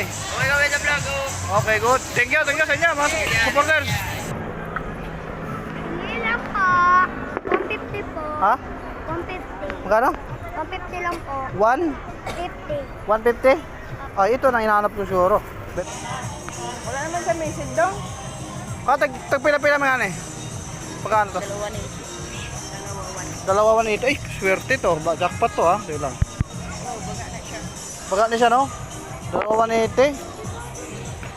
kaway. Okay, kaway sa vlog. Okay, good. Thank you, thank you sa inyo, mga supporters. Hindi lang po. 150 po. Ha? 150. Magkano? 150 lang po. 1? 50. 150? Ah, ito na hinahanap ko siguro. Wala naman sa message daw. Ah, tag, tag pila-pila mga eh. Pagkano to? Dalawa na ito. Dalawa one ito. Ay, swerte to. Ba, jackpot to ha. Sige lang. Oh, baga na siya. Baga na siya no? Dalawa one ito.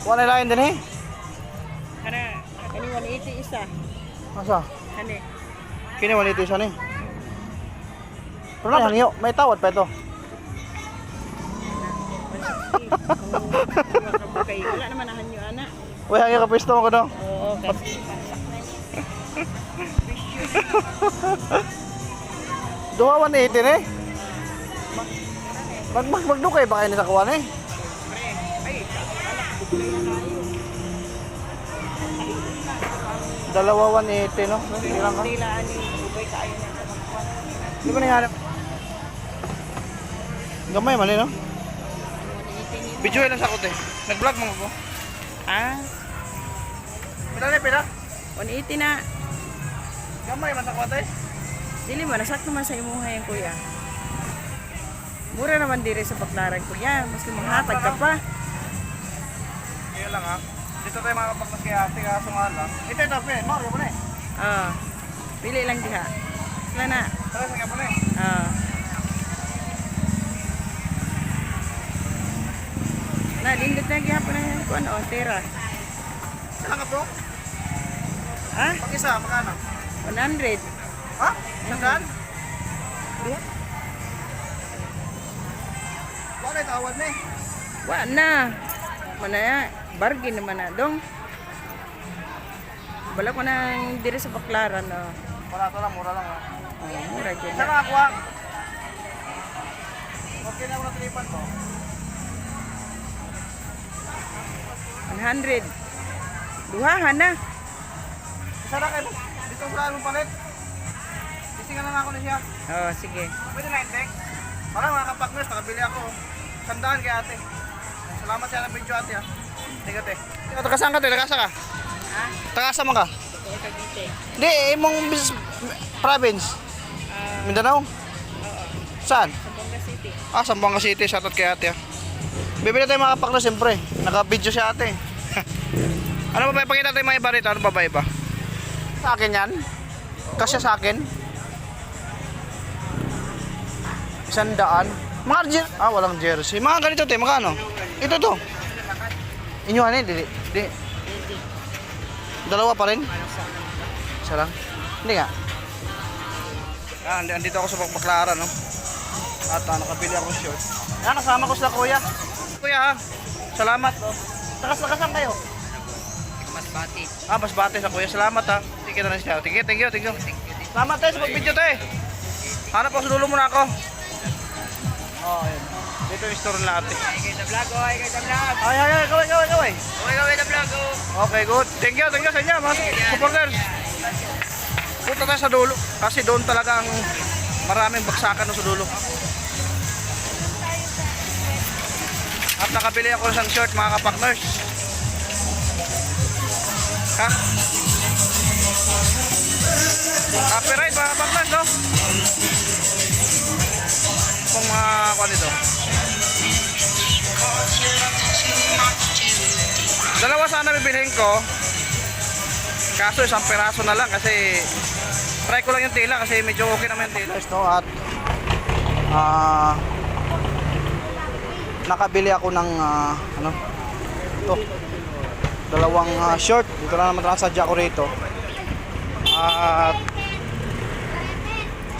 One line din eh. Kana, kani 180 isa. Asa? Kani. Kini one ito siya ni. Pero na hangyo, may tawad pa ito. Wala naman nahan yung anak. Uy, hangyo ka pwesto mo ko no? Oo, kasi. One ito ni. Mag mag magdukay ba kayo ni sa kuwan eh? Dalawa one ito no? Sige lang ka. Tila ani, ubay kayo na. Hindi ko nangyari. Gamay eh, no? Video lang sa kote. Nag-vlog mo ko. Ah, na pila? 180 na. Gamay man sa kote. Dili mo, nasakto man sa imuha yung kuya. Mura naman diri sa baklaran kuya. Maski manghatag ka pa. Kaya lang ha. Dito tayo makapagpas kay ate kaso nga lang. Ito ito, pe. Mario mo na eh. Ah, pili lang diha. Wala na. Tara sa na eh. Ah. Na, lindot na gihapon na yan. Kung ano, tira. Saan ka bro? Ah, Pag isa, magkano? 100. Ha? Sandaan? Wala yung tawad na eh. Wa na. Mana ya, bargain naman na dong. Bala ko nang diri sa baklaran no. Wala to lang, mura lang ha. Oh, mura dyan. Saan nakakuha? Okay na na tripan ko. 100. Duhahan na. Isa na kayo. Dito sa mo palit. Tisingan na ako na siya. Oh, sige. Pwede na intek. Para mga kapakners, nakabili ako. Sandaan kay ate. Salamat sa video ate ha. Tiga te. Tagasan ka te, tagasa ka. Ha? Tagasa mo ka. Cavite. Hindi, imong bis- province. Ah, Mindanao. oo. Saan? Zamboanga City. Ah, Zamboanga City. Shoutout kay ate ha. Bibili tayo mga kapakners siyempre. Naka-video si ate. ano ba ba? Ipakita tayo mga iba rito. Ano ba ba iba? Sa akin yan. Kasi sa akin. Isang daan. Mga jer ah, walang jersey. Mga ganito te, magkano? Ito to. Inyo ano eh, di, di. Dalawa pa rin? Isa lang? Hindi nga. Ah, andi- andito ako sa Baklaran, no? At ah, nakabili ako ng short. Ah, kasama ko sila kuya. Kuya, ha? Salamat. Oh. Takas-takasan kayo. Mas bati. Ah, mas bate sa kuya. Salamat ha. Thank you na rin siya. Thank you, thank you, thank you. Salamat tayo sa pag-video tayo. Hanap ako sa dulo muna ako. Oh, ayun. Dito yung store nila ate. Ikay sa vlog, oh. Ikay sa vlog. Ay, ay, ay, kaway, kaway, kaway. Okay, kaway sa vlog, oh. Okay, good. Thank you, thank you sa inyo, mga supporters. Punta tayo sa dulo. Kasi doon talaga ang maraming baksakan sa dulo. At nakabili ako ng short, mga kapakners. Ha? Copyright, mga kapakners, no? Kung mga kwan ito. Dalawa sana bibilhin ko. Kaso isang peraso na lang kasi try ko lang yung tela kasi medyo okay naman yung tela. Ito at ah nakabili ako ng ah, ano to dalawang ah, short dito na naman nasadya ko rito at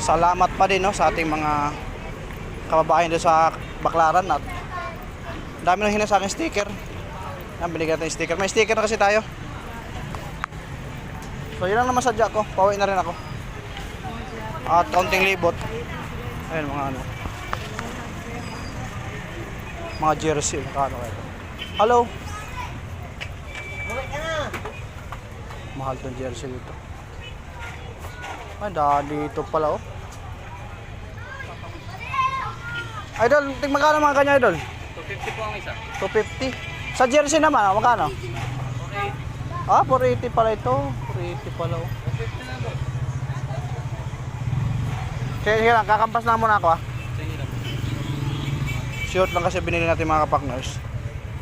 salamat pa din no sa ating mga kababayan doon sa Baklaran at dami nang hina sa akin sticker. Yan binigyan natin sticker. May sticker na kasi tayo. So yun lang naman sadya ko. Pauwi na rin ako. At kaunting libot. Ayun mga ano. Mga jersey kano kayo. Hello? Mahal tong jersey dito ay dali dito pala oh idol tingnan magkano mga kanya idol 250 po ang isa. 250. Sa jersey naman, ah, magkano? Ah, 480 pala ito. 480 pala. Oh. 250 na po. Sige, sige lang, kakampas lang muna ako ah. Sige lang. Short lang kasi binili natin mga kapakners.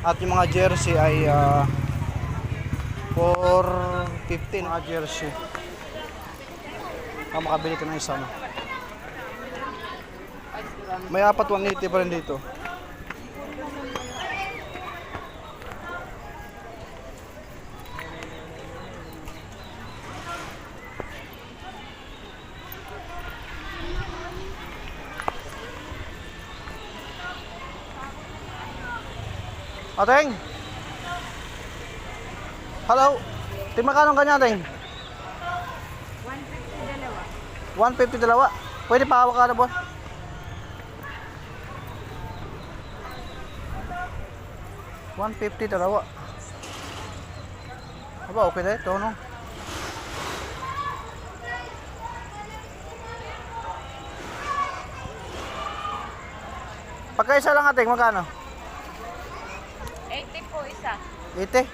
At yung mga jersey ay ah, 450 mga jersey. Ah, makabili ka ng isa no. May apat 180 pa rin dito. Ateng! Hello? Ting magkano kanya, Ateng? 150 dalawa. Pwede pa hawak ka na, boss? One fifty dalawa. Aba, okay na ito, no? Pagka isa lang ating, magkano? 80 po isa. 80.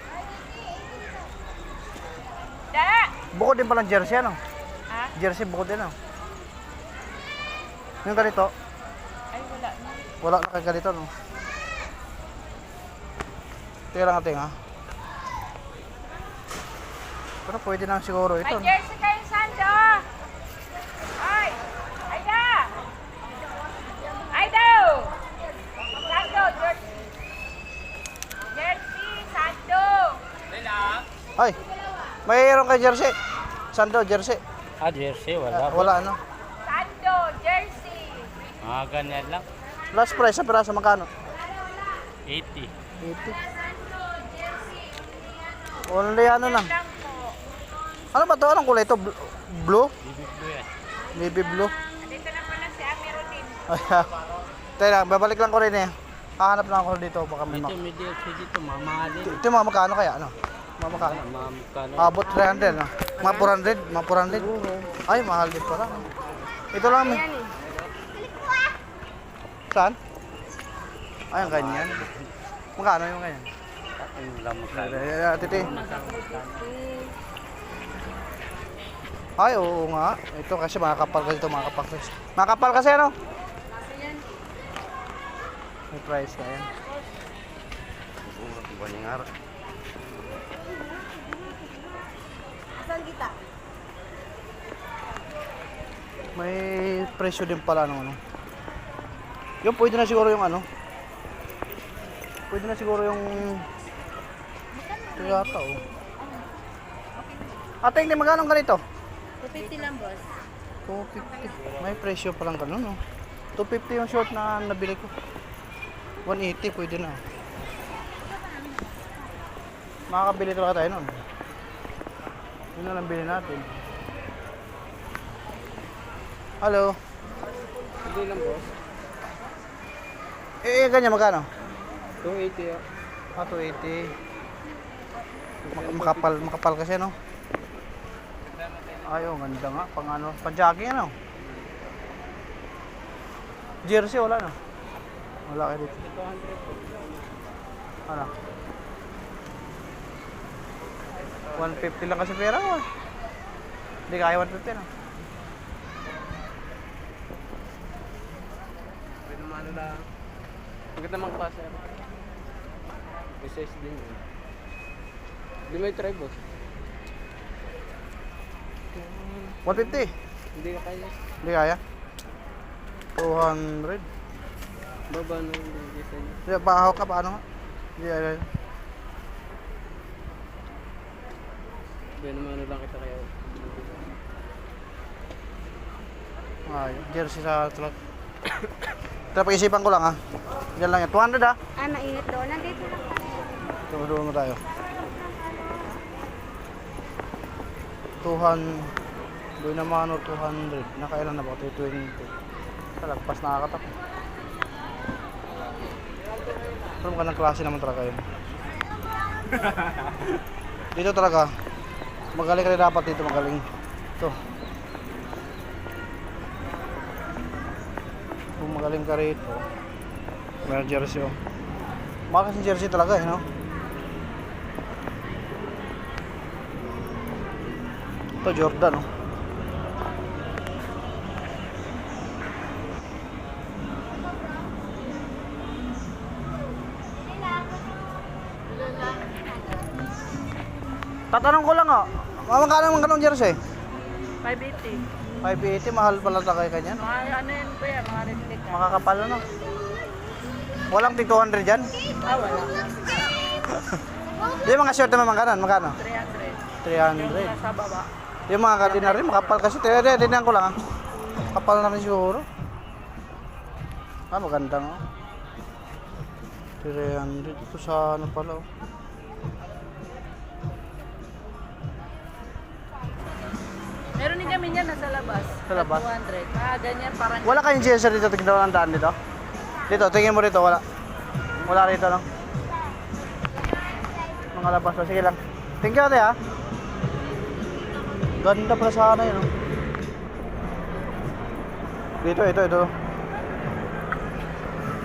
Da! Bukod din palang jersey, ano? Ha? Jersey bukod din, ano? Yung ganito, Ay, wala na. wala na kay ganito, no? Tingnan lang ating, ha? Pero pwede na siguro ito, no? jersey kayo, Sando! Ay! Aida! Aida! Sando, jersey! Jersey, Sando! Ay, mayroon kay jersey. Sando, jersey. Ah, jersey, Ah, wala, ano? Sando, jersey! Mga ganyan lang. Last price sa piraso, magkano? 80. 80. Only ano lang. Lang po. Ano ba to? Anong kulay ito? Bl- Blue? Bibig blue yan. Navy blue? Dito na pala si Amiruddin. Ay, Teka, babalik lang ko rin eh. Hahanap lang ako dito. Baka may Dito, DLC dito, mamahalin. Ito mga magkano kaya? Ano? Mga magkano? Mamukano. Abot 300, no? Mga 400? Mga 400? Ay, mahal din pala. Ito lang. eh. Saan? Ay, ang ganyan. Magkano yung ganyan? Ay, titi. Ay, oo nga. Ito kasi makakapal kasi ito, makakapal kasi. Makakapal kasi ano? May price na yan. Balingar. May presyo din pala ng ano. Yung pwede na siguro yung ano. Pwede na siguro yung ito yata oh. Ate, hindi magkano ang ganito? 250 lang, boss. 250. May presyo pa lang ganun, no? 250 yung short na nabili ko. 180 pwede na. Makakabili talaga tayo nun. Yun na lang bili natin. Hello. Hindi lang boss. Eh, eh, ganyan magkano? 280 ah. Ah, 280. Mak- makapal, makapal kasi, no? Ay, oh, ganda nga. Pang ano, pang ano? Jersey, wala, no? Wala kayo dito. Ano? 150 lang kasi pera ko. eh. Hindi kaya 150, no? Pwede naman lang. Maganda naman klase. SS din yun. Hindi may try boss. 150. Hindi ka kaya. Hindi kaya. 200. Baba na yung design. Hindi, pahaw ka, paano nga? Hindi, ay, ay. Pwede naman ano lang kita kaya. Ay, jersey sa truck. Ito, pag-isipan ko lang ha. Yan lang yan. 200 ha. Ah, mainit doon. Nandito lang. Tumudulo mo tayo. 200. Doon naman ano, 200. Nakailan na ba? 220. Talagpas nakakatak. Pero magandang klase naman talaga yun. dito talaga. Magaling ka rin dapat dito. Magaling. Ito. Kung magaling ka rito. Meron jersey oh. Mahal kasi jersey talaga eh, no? Ito Jordan, no? Tatanong ko lang, oh. Magkano naman ganong jersey? 580. 580, mahal pala talaga kanyan. Mga ano yun po yan, mga replica. Makakapal ano? Walang tig 200 dyan? Ah, wala. Yung mga short naman magkano? Magkano? 300. 300. Nasa baba. Yung mga kardinal rin, makapal kasi. Tignan, tignan ko lang ah. Kapal na rin siguro. Ah, maganda nga. 300. Ito sa ano pala oh. Meron din kami niyan nasa labas. Sa labas? 200. Ah, ganyan parang... Wala kayong GSR dito, tignan ang daan dito. Dito, tingin mo dito, wala. Wala rito, no? Mga labas na, sige lang. You, ate, ha? Ganda pala sana yun, no? Dito, ito, ito.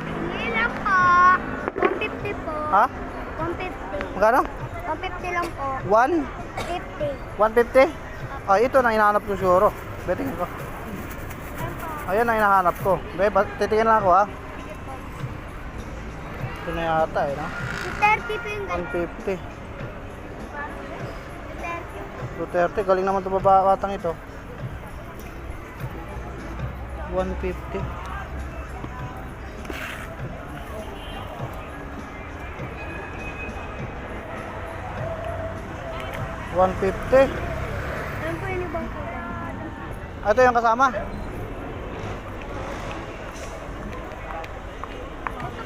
Hindi lang po. 150 po. Ha? 150. Magkano? 150 lang po. 1? 50. 150? Ah, ito na hinahanap ko siguro. Betingin ko. Ayan ang hinahanap ko. Be, ba- titingin lang ako, ha? Ito na yata, eh, no? 30 po yung ganito. 150. 30. 230, galing naman ito batang ito. 150. One fifty. Ayan po yung ibang kulay. Ito yung kasama. Ito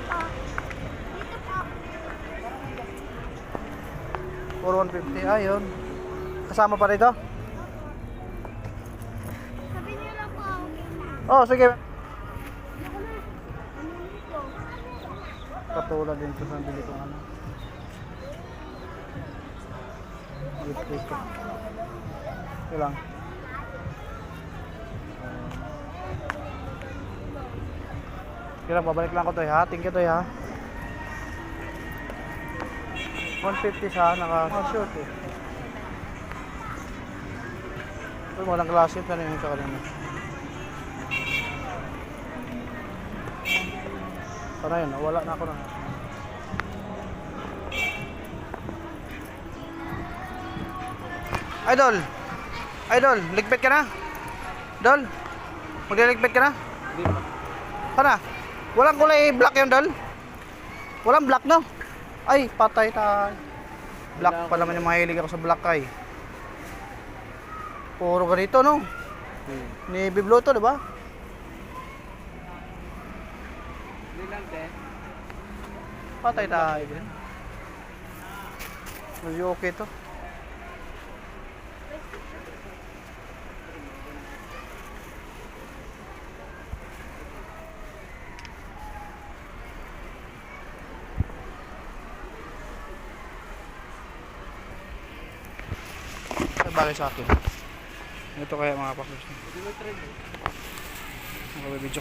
po. Dito po. Puro 150. Ayun. Kasama pa rito? Sabi niyo lang po. Oh, sige. Katulad din ito sa bili kong ano. Wait, wait. Ito lang. Kira, babalik lang ko to ha. Thank you to ha. 150 sa naka oh, short eh. Ito walang klase pero yung sa kanina. Sana yun, wala na ako na. Idol! Idol, ligpit ka na? Dol? Magliligpit ka na? Hindi pa. Sana? Walang kulay black yun, Dol? Walang black, no? Ay, patay tayo. Black pa naman yung mahilig ako sa black ay. Puro ganito, no? Hmm. Navy blue to, di ba? Patay tayo din. Medyo okay to. Ay, bagay sa akin. Ito kaya mga paklos. Hindi mo trade. Nakabibidyo ko.